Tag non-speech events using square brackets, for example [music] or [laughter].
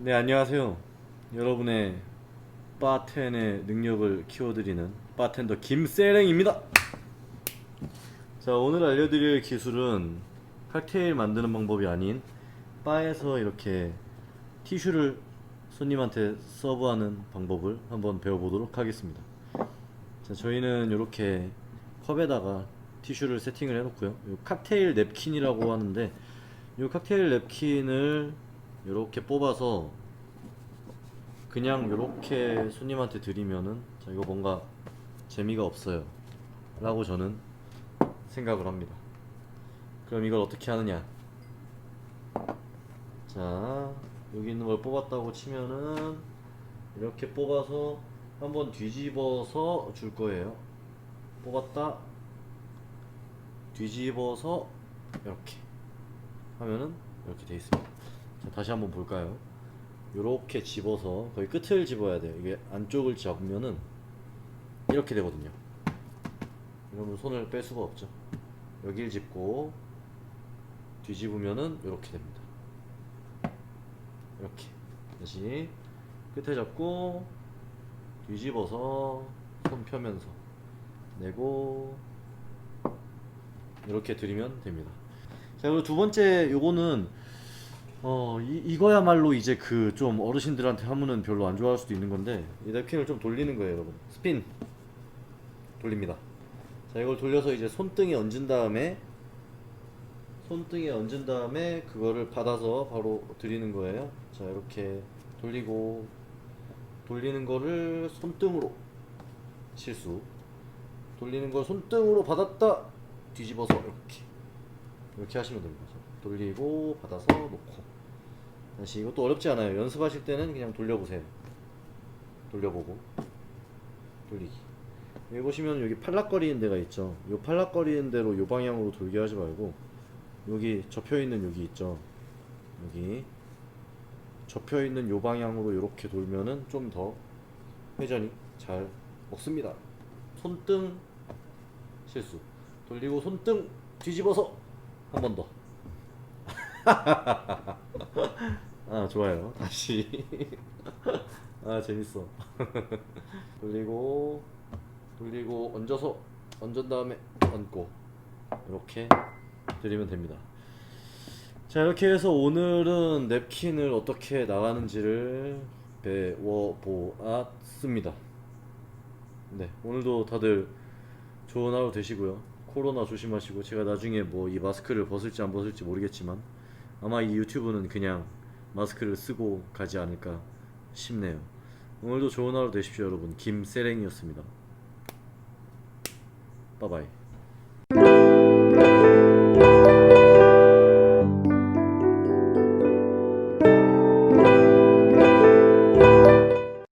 네, 안녕하세요. 여러분의 바텐의 능력을 키워드리는 바텐더 김세랭입니다. 자, 오늘 알려드릴 기술은 칵테일 만드는 방법이 아닌 바에서 이렇게 티슈를 손님한테 서브하는 방법을 한번 배워보도록 하겠습니다. 자, 저희는 이렇게 컵에다가 티슈를 세팅을 해놓고요. 요 칵테일 냅킨이라고 하는데 이 칵테일 냅킨을 이렇게 뽑아서 그냥 이렇게 손님한테 드리면은 자 이거 뭔가 재미가 없어요. 라고 저는 생각을 합니다. 그럼 이걸 어떻게 하느냐? 자 여기 있는 걸 뽑았다고 치면은 이렇게 뽑아서 한번 뒤집어서 줄 거예요. 뽑았다. 뒤집어서 이렇게 하면은 이렇게 돼 있습니다. 자, 다시 한번 볼까요? 이렇게 집어서 거의 끝을 집어야 돼요. 이게 안쪽을 잡으면은 이렇게 되거든요. 이러면 손을 뺄 수가 없죠. 여기를 짚고 뒤집으면은 이렇게 됩니다. 이렇게 다시 끝에 잡고 뒤집어서 손 펴면서 내고 이렇게 드리면 됩니다. 자 그리고 두 번째 요거는 어 이, 이거야말로 이제 그 좀 어르신들한테 하면은 별로 안 좋아할 수도 있는 건데 이 냅킨을 좀 돌리는 거예요 여러분. 스핀. 돌립니다. 자 이걸 돌려서 이제 손등에 얹은 다음에 손등에 얹은 다음에 그거를 받아서 바로 드리는 거예요. 자 이렇게 돌리고 돌리는 거를 손등으로 실수. 돌리는 걸 손등으로 받았다. 뒤집어서 이렇게. 이렇게 하시면 됩니다. 돌리고 받아서 놓고 다시 이것도 어렵지 않아요. 연습하실 때는 그냥 돌려보세요. 돌려보고 돌리기. 여기 보시면 여기 팔락거리는 데가 있죠. 요 팔락거리는 대로 요 방향으로 돌게 하지 말고 여기 접혀 있는 여기 있죠. 여기 접혀 있는 요 방향으로 이렇게 돌면은 좀 더 회전이 잘 먹습니다. 손등 실수. 돌리고 손등 뒤집어서 한 번 더. [laughs] 아 좋아요. 다시. [laughs] 아 재밌어. [laughs] 돌리고 돌리고 얹어서 얹은 다음에 얹고 이렇게 드리면 됩니다. 자 이렇게 해서 오늘은 냅킨을 어떻게 나가는지를 배워보았습니다. 네 오늘도 다들 좋은 하루 되시고요. 코로나 조심하시고 제가 나중에 뭐 이 마스크를 벗을지 안 벗을지 모르겠지만 아마 이 유튜브는 그냥 마스크를 쓰고 가지 않을까 싶네요. 오늘도 좋은 하루 되십시오 여러분. 김세랭이었습니다. 빠바이.